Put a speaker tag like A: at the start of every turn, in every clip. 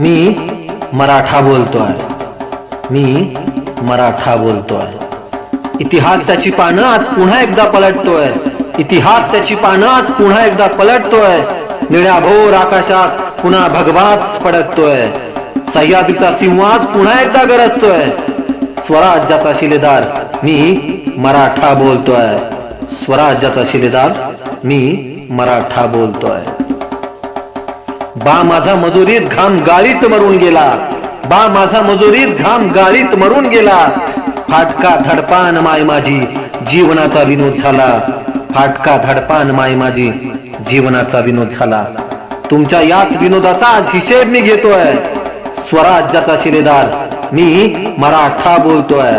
A: मी मराठा बोलतो आहे मी मराठा बोलतो आहे इतिहास त्याची पानं आज पुन्हा एकदा पलटतोय. इतिहास त्याची पानं आज पुन्हा एकदा पलटतोय. निळ्याभोर आकाशात पुन्हा भगवाच पडतोय. सह्याद्रीचा सिंहास पुन्हा एकदा गरजतोय. स्वराज्याचा शिलेदार मी मराठा बोलतोय. स्वराज्याचा शिलेदार मी मराठा बोलतोय. बा माझा मजुरीत घाम गाळीत मरून गेला. बा माझा मजुरीत घाम गाळीत मरून गेला. फाटका धडपान माय माझी जीवनाचा विनोद झाला. फाटका धडपान माय माझी जीवनाचा विनोद झाला. तुमच्या याच विनोदाचा आज हिशेब मी घेतोय. स्वराज्याचा शिलेदार मी मराठा बोलतोय.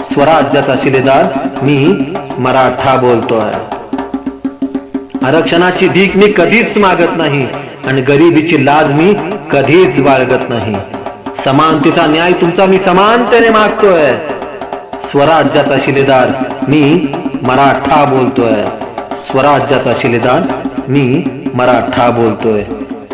A: स्वराज्याचा शिलेदार मी मराठा बोलतोय. आरक्षणाची भीक मी कधीच मागत नाही. आणि गरिबीची लाज मी कधीच बाळगत नाही. समानतेचा न्याय तुमचा मी समानतेने मागतोय. स्वराज्याचा शिलेदार मी मराठा बोलतोय. स्वराज्याचा शिलेदार मी मराठा बोलतोय.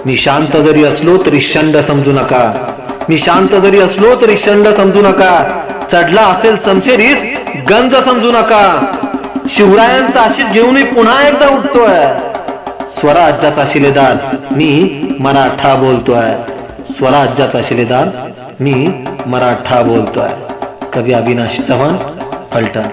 A: मी शांत जरी असलो तरी शंड समजू नका. मी शांत जरी असलो तरी शंड समजू नका. चढला असेल समशेरीस गंज समजू नका. शिवरायांचा आशिष घेऊन पुन्हा एकदा उठतोय. स्वराज्याचा शिलेदार मी मराठा बोलतोय. स्वराज्याचा शिलेदार मी मराठा बोलतोय. कवी अविनाश चव्हाण फलटण.